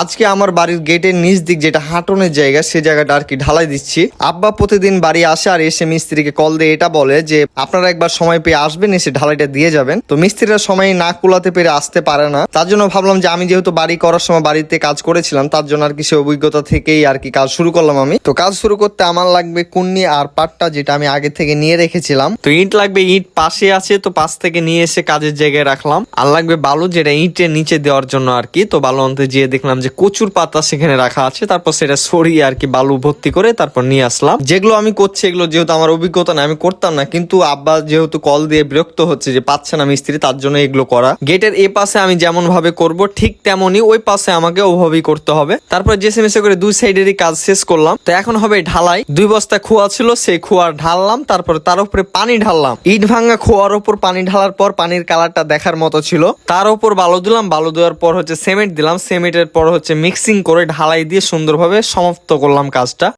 আজকে আমার বাড়ির গেটের নিচ দিক যেটা হাঁটনের জায়গা, সে জায়গাটা আর কি ঢালাই দিচ্ছি। আব্বা প্রতিদিন বাড়ি আসে আর এসে মিস্ত্রিকে কল দিয়ে এটা বলে যে, আপনারা একবার সময় পেয়ে আসবেন, এসে ঢালাইটা দিয়ে যাবেন। তো মিস্ত্রিরা সময় না কুলাতে পেরে আসতে পারে না। তার জন্য ভাবলাম যে, আমি যেহেতু বাড়ি করার সময় বাড়িতে কাজ করেছিলাম, তার জন্য আর কি সে অভিজ্ঞতা থেকেই আর কি কাজ শুরু করলাম আমি। তো কাজ শুরু করতে আমার লাগবে কুন্নি আর পাটটা, যেটা আমি আগে থেকে নিয়ে রেখেছিলাম। তো ইট লাগবে, ইট পাশে আছে, তো পাশ থেকে নিয়ে এসে কাজের জায়গায় রাখলাম। আর লাগবে বালু, যেটা ইটের নিচে দেওয়ার জন্য আর কি। তো বালু আনতে যেয়ে দেখলাম যে কচুর পাতা সেখানে রাখা আছে, তারপর সেটা সরিয়ে আর কি বালু ভর্তি করে তারপর নিয়ে আসলাম। যেগুলো আমি করছি, এগুলো যেহেতু আমার অভিজ্ঞতা না আমি করতাম না, কিন্তু আব্বা যেহেতু কল দিয়ে বিরক্ত হচ্ছে যে পাচ্ছে না মিস্ত্রি, তার জন্য এগুলো করা। গেটের এ পাশে আমি যেমন ভাবে করব, ঠিক তেমনই ওই পাশে আমাকে ওভাবেই করতে হবে। তারপর জেসে মেসে করে দুই সাইডেরই কাজ শেষ করলাম। তো এখন হবে ঢালাই। দুই বস্তা খোয়া ছিল, সেই খোয়া ঢাললাম, তারপর তার উপরে পানি ঢাললাম। ইট ভাঙা খোয়ার উপর পানি ঢালার পর পানির কালারটা দেখার মতো ছিল। তার উপর বালু দিলাম, বালু দেওয়ার পর হচ্ছে সিমেন্ট দিলাম। সিমেন্টের পর হচ্ছে মিক্সিং করে ঢালাই দিয়ে সুন্দরভাবে সমাপ্ত করলাম কাজটা।